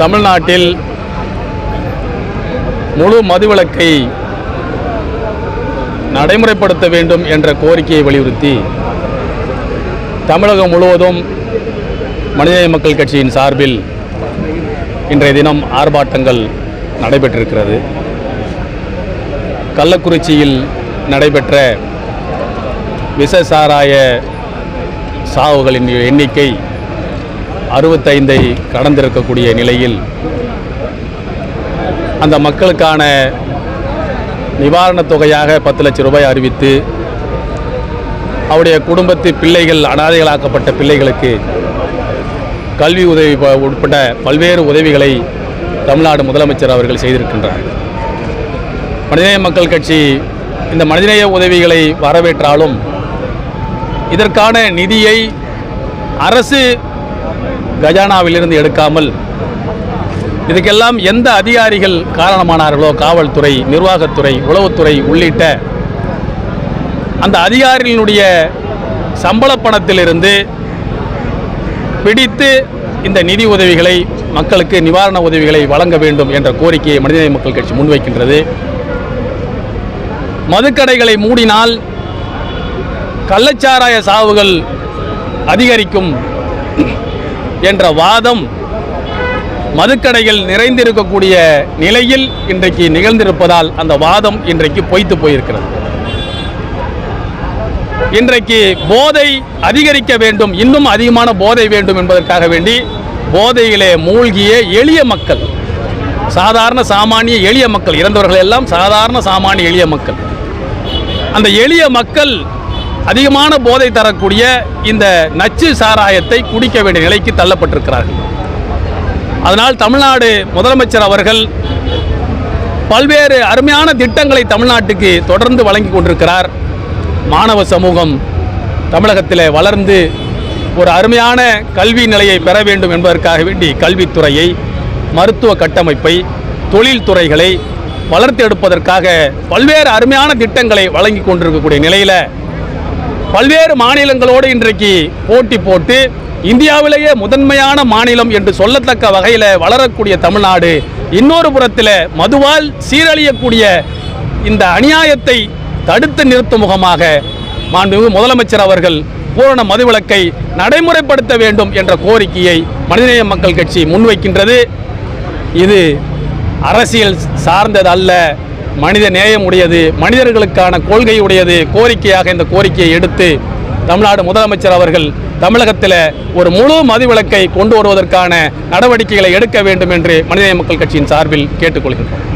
தமிழ்நாட்டில் முழு மதுவிலக்கை நடைமுறைப்படுத்த வேண்டும் என்ற கோரிக்கையை வலியுறுத்தி தமிழகம் முழுவதும் மனிதநேய மக்கள் கட்சியின் சார்பில் இன்றைய தினம் ஆர்ப்பாட்டங்கள் நடைபெற்றிருக்கிறது. கள்ளக்குறிச்சியில் நடைபெற்ற விஷ சாராய சாவுகளின் எண்ணிக்கை அறுபத்தைந்தை கடந்திருக்கக்கூடிய நிலையில் அந்த மக்களுக்கான நிவாரணத் தொகையாக பத்து லட்சம் ரூபாய் அறிவித்து அவருடைய குடும்பத்து பிள்ளைகள் அனாதைகளாக்கப்பட்ட பிள்ளைகளுக்கு கல்வி உதவி உட்பட பல்வேறு உதவிகளை தமிழ்நாடு முதலமைச்சர் அவர்கள் செய்திருக்கின்றார். மனிதநேய மக்கள் கட்சி இந்த மனிதநேய உதவிகளை வரவேற்றாலும் இதற்கான நிதியை அரசு கஜானாவிலிருந்து எடுக்காமல் இதுக்கெல்லாம் எந்த அதிகாரிகள் காரணமானார்களோ காவல்துறை நிர்வாகத்துறை உளவுத்துறை உள்ளிட்ட அந்த அதிகாரிகளுடைய சம்பள பணத்திலிருந்து பிடித்து இந்த நிதி உதவிகளை மக்களுக்கு நிவாரண உதவிகளை வழங்க வேண்டும் என்ற கோரிக்கையை மனிதநேய மக்கள் கட்சி முன்வைக்கின்றது. மதுக்கடைகளை மூடினால் கள்ளச்சாராய சாவுகள் அதிகரிக்கும் என்ற வாதம் மதுக்கடைகள் நிறைந்திருக்கக்கூடிய நிலையில் இன்றைக்கு நிகழ்ந்திருப்பதால் அந்த வாதம் இன்றைக்கு பொய்த்து போயிருக்கிறது. இன்றைக்கு போதை அதிகரிக்க வேண்டும் இன்னும் அதிகமான போதை வேண்டும் என்பதற்காக வேண்டி போதையிலே மூழ்கிய எளிய மக்கள் சாதாரண சாமானிய எளிய மக்கள் இறந்தவர்கள் எல்லாம் சாதாரண சாமானிய எளிய மக்கள். அந்த எளிய மக்கள் அதிகமான போதை தரக்கூடிய இந்த நச்சு சாராயத்தை குடிக்க வேண்டிய நிலைக்கு தள்ளப்பட்டிருக்கிறார்கள். அதனால் தமிழ்நாடு முதலமைச்சர் அவர்கள் பல்வேறு அருமையான திட்டங்களை தமிழ்நாட்டுக்கு தொடர்ந்து வழங்கி கொண்டிருக்கிறார். மாணவ சமூகம் தமிழகத்தில் வளர்ந்து ஒரு அருமையான கல்வி நிலையை பெற வேண்டும் என்பதற்காக வேண்டி கல்வித்துறையை மருத்துவ கட்டமைப்பை தொழில் துறைகளை வளர்த்து எடுப்பதற்காக பல்வேறு அருமையான திட்டங்களை வழங்கி கொண்டிருக்கக்கூடிய நிலையில் பல்வேறு மாநிலங்களோடு இன்றைக்கு போட்டி போட்டு இந்தியாவிலேயே முதன்மையான மாநிலம் என்று சொல்லத்தக்க வகையில் வளரக்கூடிய தமிழ்நாடு. இன்னொரு புறத்தில் மதுவால் சீரழியக்கூடிய இந்த அநியாயத்தை தடுத்து நிறுத்தும் முகமாக மாண்புமிகு முதலமைச்சர் அவர்கள் பூரண மதுவிலக்கை நடைமுறைப்படுத்த வேண்டும் என்ற கோரிக்கையை மனிதநேய மக்கள் கட்சி முன்வைக்கின்றது. இது அரசியல் சார்ந்தது அல்ல மனித நேயம் உடையது மனிதர்களுக்கான கொள்கை உடையது கோரிக்கையாக இந்த கோரிக்கையை எடுத்து தமிழ்நாடு முதலமைச்சர் அவர்கள் தமிழகத்தில் ஒரு முழு மதுவிலக்கை கொண்டு வருவதற்கான நடவடிக்கைகளை எடுக்க வேண்டும் என்று மனிதநேய மக்கள் கட்சியின் சார்பில் கேட்டுக்கொள்கின்றோம்.